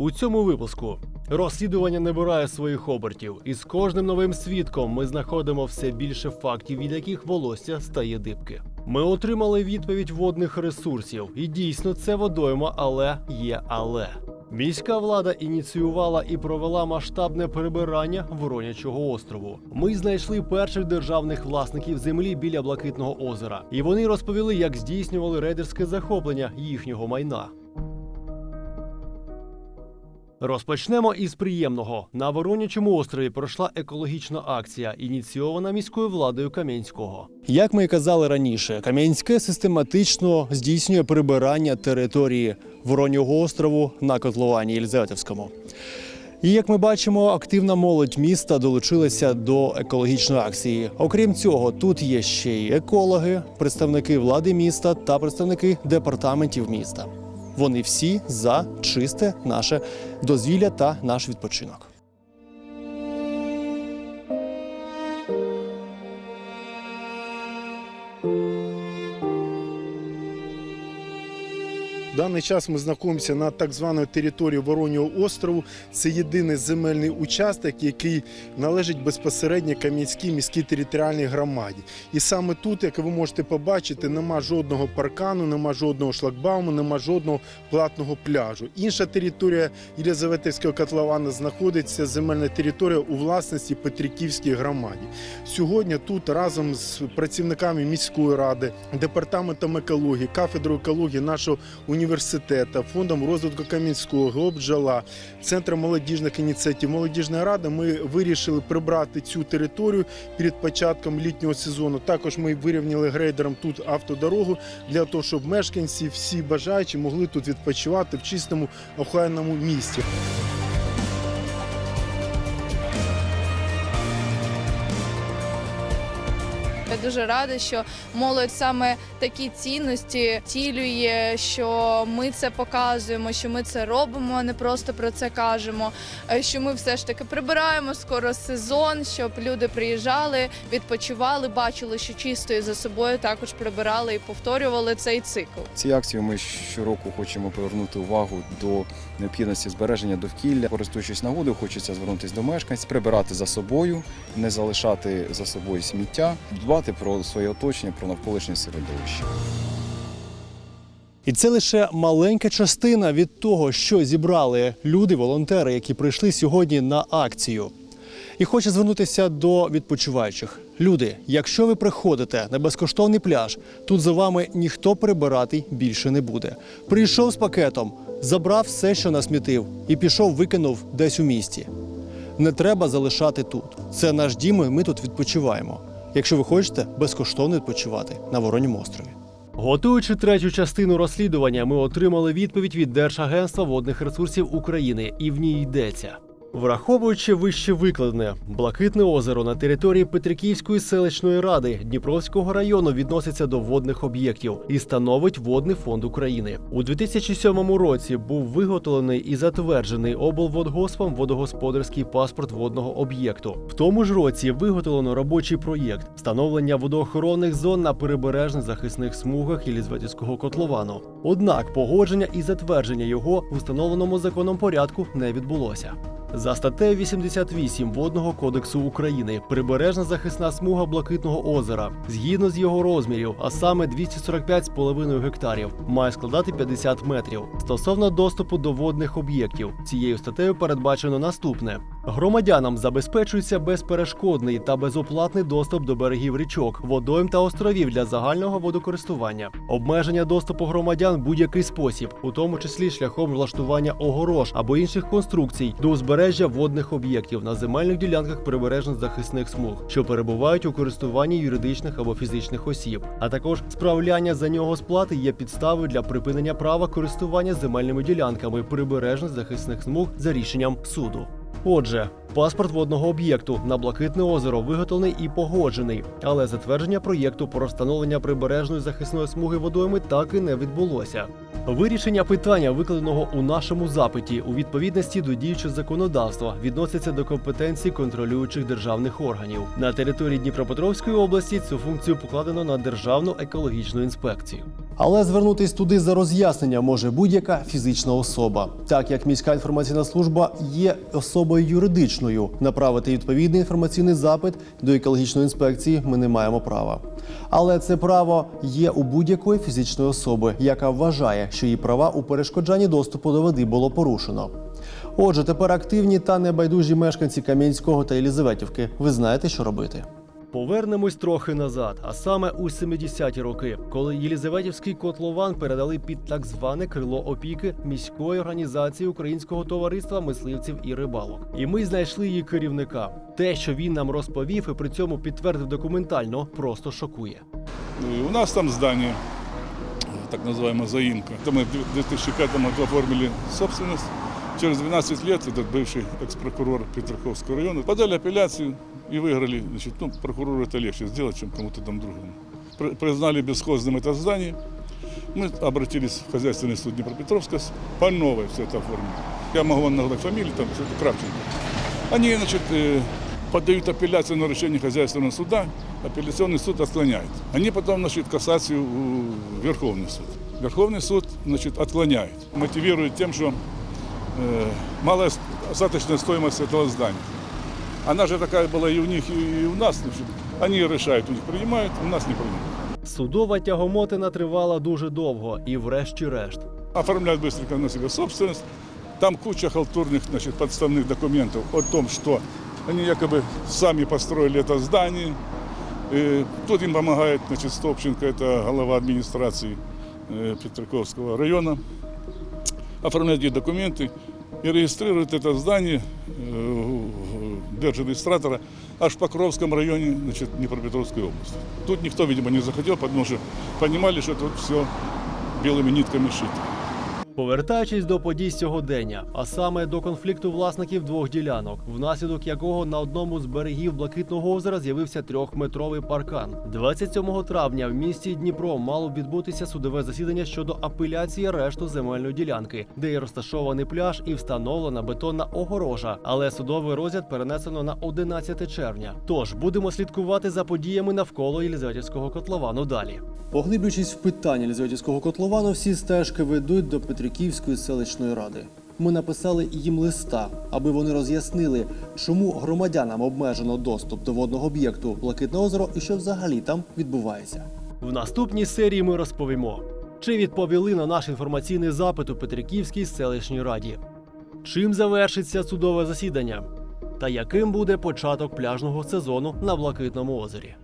У цьому випуску розслідування набирає своїх обертів, і з кожним новим свідком ми знаходимо все більше фактів, від яких волосся стає дибки. Ми отримали відповідь водних ресурсів, і дійсно це водойма, але є але. Міська влада ініціювала і провела масштабне перебирання Воронячого острову. Ми знайшли перших державних власників землі біля Блакитного озера, і вони розповіли, як здійснювали рейдерське захоплення їхнього майна. Розпочнемо із приємного. На Воронячому острові пройшла екологічна акція, ініційована міською владою Кам'янського. Як ми і казали раніше, Кам'янське систематично здійснює прибирання території Воронього острову на котловані Єлизаветівському. І як ми бачимо, активна молодь міста долучилася до екологічної акції. Окрім цього, тут є ще й екологи, представники влади міста та представники департаментів міста. Вони всі за чисте наше дозвілля та наш відпочинок. Даний час ми знаходимося на так званій території Воронього острову. Це єдиний земельний участок, який належить безпосередньо Кам'янській міській територіальній громаді. І саме тут, як ви можете побачити, нема жодного паркану, нема жодного шлагбауму, нема жодного платного пляжу. Інша територія Єлизаветівського котлована знаходиться земельна територія у власності Петриківській громаді. Сьогодні тут разом з працівниками міської ради, департаментом екології, кафедрою екології нашого університету, фондом розвитку Кам'янського, Глобджала, центром молодіжних ініціатив, молодіжна рада. Ми вирішили прибрати цю територію перед початком літнього сезону. Також ми вирівняли грейдером тут автодорогу для того, щоб мешканці всі бажаючі могли тут відпочивати в чистому охайному місті. Дуже рада, що молодь саме такі цінності втілює, що ми це показуємо, що ми це робимо, а не просто про це кажемо. е, Що ми все ж таки прибираємо скоро сезон, щоб люди приїжджали, відпочивали, бачили, що чисто і за собою також прибирали і повторювали цей цикл. Ці акції ми щороку хочемо повернути увагу до необхідності збереження довкілля. Користуючись нагодою, хочеться звернутися до мешканців, прибирати за собою, не залишати за собою сміття, дбати про своє оточення, про навколишнє середовище. І це лише маленька частина від того, що зібрали люди, волонтери, які прийшли сьогодні на акцію. І хочу звернутися до відпочиваючих. Люди, якщо ви приходите на безкоштовний пляж, тут за вами ніхто прибирати більше не буде. Прийшов з пакетом, забрав все, що насмітив, і пішов, викинув десь у місті. Не треба залишати тут. Це наш дім, і ми тут відпочиваємо. Якщо ви хочете безкоштовно відпочивати на Вороньому острові. Готуючи третю частину розслідування, ми отримали відповідь від Держагентства водних ресурсів України, і в ній йдеться. Враховуючи вище викладене, Блакитне озеро на території Петриківської селищної ради Дніпровського району відноситься до водних об'єктів і становить водний фонд України. У 2007 році був виготовлений і затверджений облводгоспом водогосподарський паспорт водного об'єкту. В тому ж році виготовлено робочий проєкт встановлення водоохоронних зон на прибережних захисних смугах Єлізаветівського котловану. Однак погодження і затвердження його в установленому законом порядку не відбулося. За статтею 88 Водного кодексу України прибережна захисна смуга Блакитного озера, згідно з його розмірів, а саме 245,5 гектарів, має складати 50 метрів. Стосовно доступу до водних об'єктів, цією статтею передбачено наступне: громадянам забезпечується безперешкодний та безоплатний доступ до берегів річок, водойм та островів для загального водокористування, обмеження доступу громадян будь-який спосіб, у тому числі шляхом влаштування огорож або інших конструкцій до узбережжя водних об'єктів на земельних ділянках прибережних захисних смуг, що перебувають у користуванні юридичних або фізичних осіб, а також справляння за нього сплати є підставою для припинення права користування земельними ділянками прибережних захисних смуг за рішенням суду. Отже, паспорт водного об'єкту на Блакитне озеро виготовлений і погоджений, але затвердження проєкту про встановлення прибережної захисної смуги водойми так і не відбулося. Вирішення питання, викладеного у нашому запиті у відповідності до діючого законодавства, відноситься до компетенції контролюючих державних органів. На території Дніпропетровської області цю функцію покладено на Державну екологічну інспекцію. Але звернутись туди за роз'яснення може будь-яка фізична особа, так як міська інформаційна служба є особою юридичною. Направити відповідний інформаційний запит до екологічної інспекції ми не маємо права. Але це право є у будь-якої фізичної особи, яка вважає, що її права у перешкоджанні доступу до води було порушено. Отже, тепер активні та небайдужі мешканці Кам'янського та Єлізаветівки. Ви знаєте, що робити. Повернемось трохи назад, а саме у 70-ті роки, коли Єлізаветівський котлован передали під так зване крило опіки міської організації Українського товариства мисливців і рибалок. І ми знайшли її керівника. Те, що він нам розповів, і при цьому підтвердив документально, просто шокує. И У нас там здание, так называемая заимка. Это мы в 2005 году оформили собственность. Через 12 лет этот бывший экс-прокурор Петроховского района подали апелляцию и выиграли. Значит, ну, прокурору это легче сделать, чем кому-то там другому. При- Признали бесхозным это здание. Мы обратились в хозяйственный суд Днепропетровска по новой все это оформили. Я могу вам назвать фамилию, там все это Кравченко. Они, значит, э, подают апелляцию на решение хозяйственного суда, апелляционный суд отклоняет. Они потом, значит, кассацию в Верховный суд. Верховный суд, значит, отклоняет. Мотивирует тем, что э, малая с- остаточная стоимость этого здания. Она же такая была и у них, и у нас. Значит, они решают, у них принимают, у нас не принимают. Судова тягомотина тривала дуже довго, і врешті-решт. оформляют быстренько на себя собственность. Там куча халтурных значит, подставных документов о том, что они якобы сами построили это здание. И тут им помогает значит, Стопченко, это глава администрации э, Петраковского района. Оформляет эти документы и регистрирует это здание э, в держрегистратора аж в Покровском районе значит, Днепропетровской области. Тут никто, видимо, не захотел, потому что понимали, что тут все белыми нитками шито. Повертаючись до подій сьогодення, а саме до конфлікту власників двох ділянок, внаслідок якого на одному з берегів Блакитного озера з'явився трьохметровий паркан. 27 травня в місті Дніпро мало відбутися судове засідання щодо апеляції решту земельної ділянки, де є розташований пляж і встановлена бетонна огорожа. Але судовий розгляд перенесено на 11 червня. Тож будемо слідкувати за подіями навколо Єлізаветівського котловану далі. Поглиблюючись в питання Єлизаветівського котловану, всі стежки ведуть до Петриківської селищної ради. Ми написали їм листа, аби вони роз'яснили, чому громадянам обмежено доступ до водного об'єкту Блакитне озеро і що взагалі там відбувається. В наступній серії ми розповімо, чи відповіли на наш інформаційний запит у Петриківській селищній раді, чим завершиться судове засідання, та яким буде початок пляжного сезону на Блакитному озері.